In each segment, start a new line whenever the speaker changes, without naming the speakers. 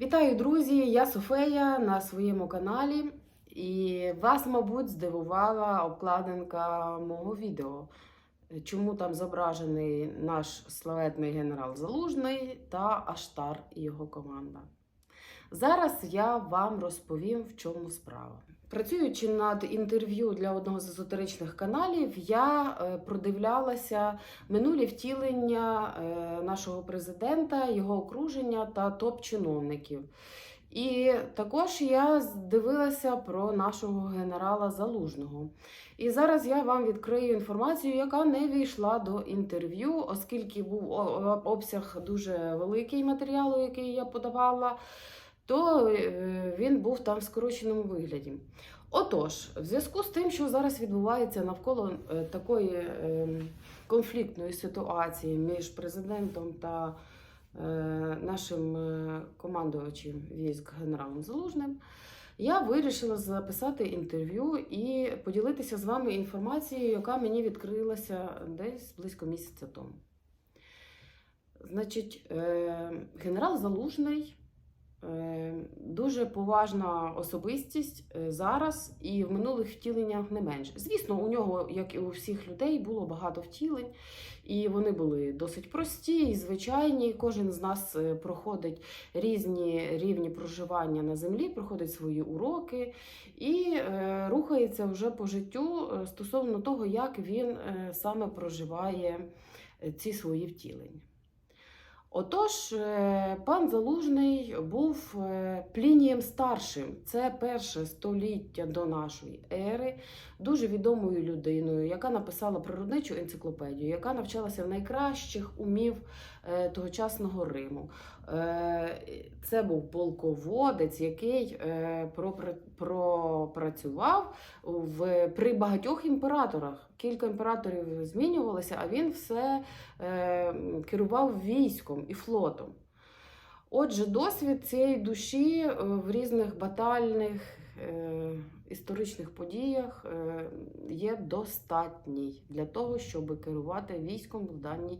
Вітаю, друзі! Я Софея на своєму каналі. І вас, мабуть, здивувала обкладинка мого відео. Чому там зображений наш славетний генерал Залужний та Аштар і його команда. Зараз я вам розповім, в чому справа. Працюючи над інтерв'ю для одного з езотеричних каналів, я е, продивлялася минулі втілення е, нашого президента, його окруження та топ-чиновників. І також я дивилася про нашого генерала Залужного. І зараз я вам відкрию інформацію, яка не війшла до інтерв'ю, оскільки був обсяг дуже великий матеріалу, який я подавала, то е, він був там в скороченому вигляді. Отож, в зв'язку з тим, що зараз відбувається навколо е, такої е, конфліктної ситуації між президентом та нашим командувачем військ генералом Залужним, я вирішила записати інтерв'ю і поділитися з вами інформацією, яка мені відкрилася десь близько місяця тому. Значить, генерал Залужний дуже поважна особистість е, зараз і в минулих втіленнях не менше. Звісно, у нього, як і у всіх людей, було багато втілень, і вони були досить прості і звичайні. Кожен з нас е, проходить різні рівні проживання на землі, проходить свої уроки і е, рухається вже по життю е, стосовно того, як він е, саме проживає е, ці свої втілення. Отож, е, пан Залужний був е, Плінієм старшим. Це перше століття до нашої ери, дуже відомою людиною, яка написала природничу енциклопедію, яка навчалася в найкращих умів е, тогочасного Риму. Це був полководець, який пропрацював в, при багатьох імператорах. Кілька імператорів змінювалося, а він все керував військом і флотом. Отже, досвід цієї душі е, в різних батальних е, історичних подіях е, є достатній для того, щоб керувати військом в даній,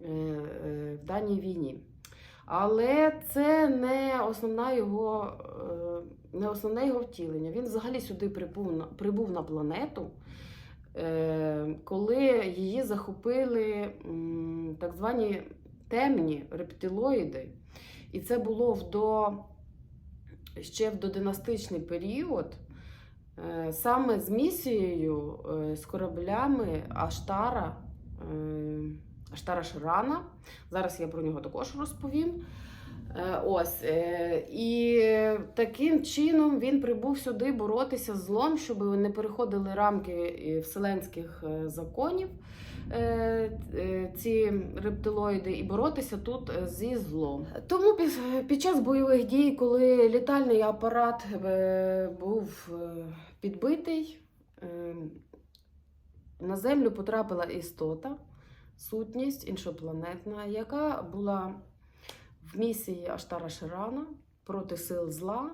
е, е, в даній війні. Але це не основна його, е, не основне його втілення. Він взагалі сюди прибув прибув на планету, е, коли її захопили так звані темні рептилоїди. І це було в до, ще в додинастичний період, е, саме з місією, е, з кораблями Аштара, е, Аштара Ширана. Зараз я про нього також розповім. Е, Ось е, і таким чином він прибув сюди боротися з злом, щоб не переходили рамки вселенських е, законів ці рептилоїди, і боротися тут зі злом. Тому під, час бойових дій, коли літальний апарат був підбитий, на землю потрапила істота, сутність іншопланетна, яка була в місії Аштара Ширана проти сил зла.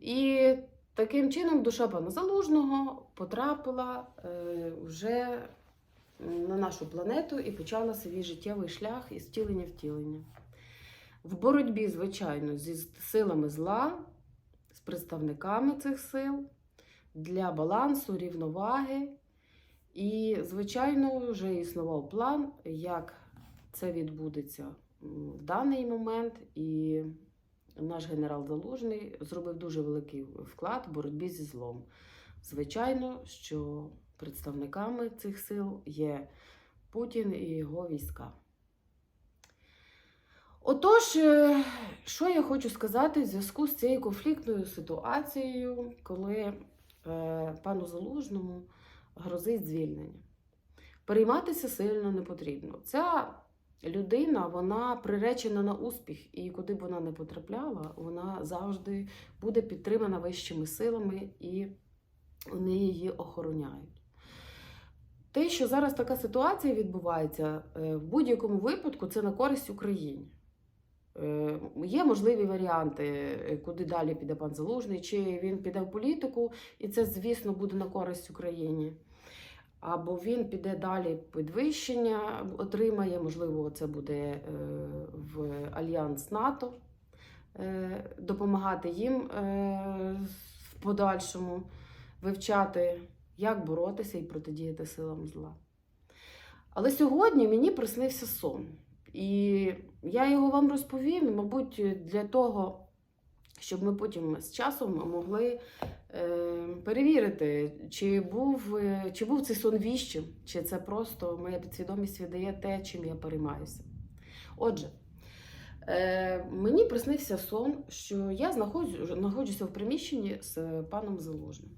І таким чином душа пана Залужного потрапила е, вже на нашу планету і почала свій життєвий шлях із втілення втілення. В боротьбі, звичайно, зі силами зла, з представниками цих сил для балансу, рівноваги. І, звичайно, вже існував план, як це відбудеться в даний момент. І наш генерал Залужний зробив дуже великий вклад в боротьбі зі злом. Звичайно, що представниками цих сил є Путін і його війська. Отож, е, що я хочу сказати в зв'язку з цією конфліктною ситуацією, коли е, пану Залужному грозить звільнення. Перейматися сильно не потрібно. Ця людина вона приречена на успіх, і куди б вона не потрапляла, вона завжди буде підтримана вищими силами і вони її охороняють. Те, що зараз така ситуація відбувається, е, в будь-якому випадку це на користь Україні. Е, Є можливі варіанти, е, куди далі піде пан Залужний, чи він піде в політику, і це, звісно, буде на користь Україні. Або він піде далі підвищення, отримає, можливо, це буде е, в альянс НАТО. е, допомагати їм е, в подальшому вивчати, як боротися і протидіяти силам зла. Але сьогодні мені приснився сон. І я його вам розповім, мабуть, для того, щоб ми потім з часом могли е, перевірити, чи був, е, чи був цей сон віщим, чи це просто моя підсвідомість віддає те, чим я переймаюся. Отже, е, мені приснився сон, що я знаходжу, знаходжуся в приміщенні з паном Залужним.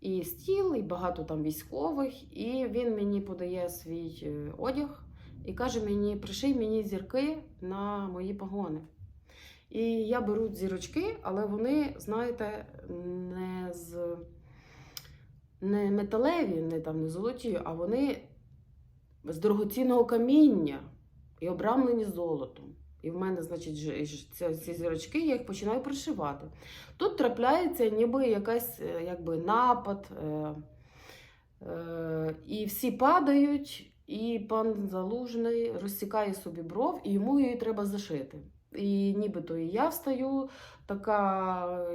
І стіл, і багато там військових, і він мені подає свій одяг і каже мені: приший мені зірки на мої погони. І я беру зірочки, але вони, знаєте, не з не металеві, не там не золоті, а вони з дорогоцінного каміння і обрамлені золотом. І в мене, значить, ці зірочки, я їх починаю пришивати. Тут трапляється ніби якась е, якби напад, е, е, і всі падають, і пан Залужний розсікає собі бров, і йому її треба зашити. І нібито і я встаю така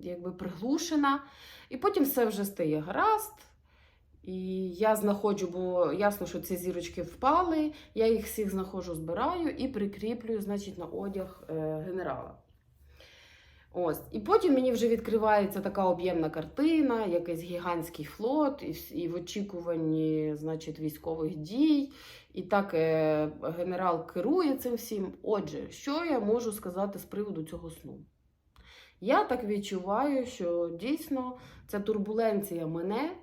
якби приглушена, і потім все вже стає гаразд. І я знаходжу, бо ясно, що ці зірочки впали, я їх всіх знаходжу, збираю і прикріплюю, значить, на одяг е, генерала. Ось. І потім мені вже відкривається така об'ємна картина, якийсь гігантський флот, і в очікуванні значить, військових дій. І так е, генерал керує цим всім. Отже, що я можу сказати з приводу цього сну? Я так відчуваю, що дійсно ця турбуленція мене,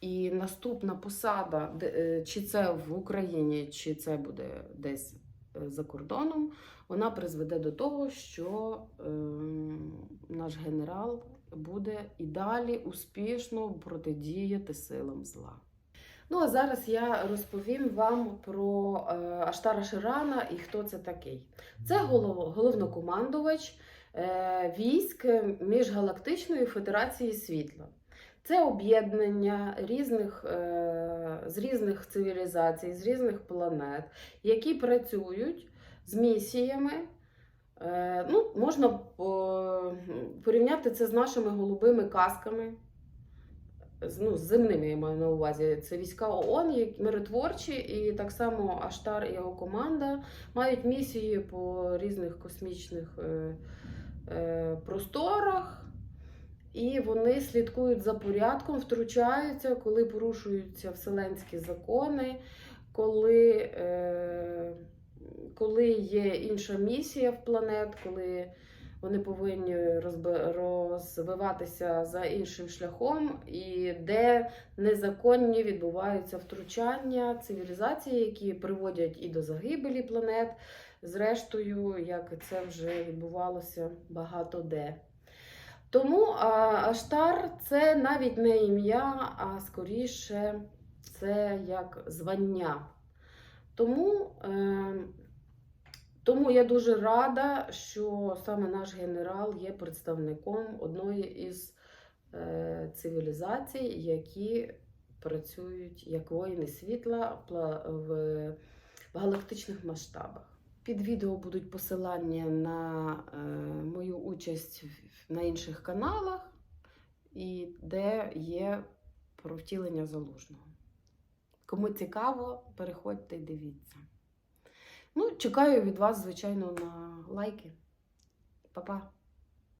і наступна посада, е, чи це в Україні, чи це буде десь е, за кордоном, вона призведе до того, що ем, наш генерал буде і далі успішно протидіяти силам зла. Ну а зараз я розповім вам про е, Аштара Ширана і хто це такий. Це голов, головнокомандувач е, військ Міжгалактичної Федерації Світла. Це об'єднання різних, е, з різних цивілізацій, з різних планет, які працюють з місіями. Ну, можна по- порівняти це з нашими голубими казками. Ну, земними я маю на увазі. Це війська ООН, миротворчі, і так само Аштар і його команда мають місії по різних космічних е, е, просторах. І вони слідкують за порядком, втручаються, коли порушуються вселенські закони, коли, е, коли є інша місія в планет, коли вони повинні розвиватися за іншим шляхом, і де незаконні відбуваються втручання цивілізації, які приводять і до загибелі планет, зрештою, як це вже відбувалося багато де. Тому Аштар це навіть не ім'я, а скоріше це як звання. Тому, е, тому я дуже рада, що саме наш генерал є представником одної із е, цивілізацій, які працюють як воїни світла в, галактичних масштабах. Під відео будуть посилання на е, мою участь на інших каналах, і де є про втілення залужного. Кому цікаво, переходьте і дивіться. Ну, чекаю від вас, звичайно, на лайки. Па-па!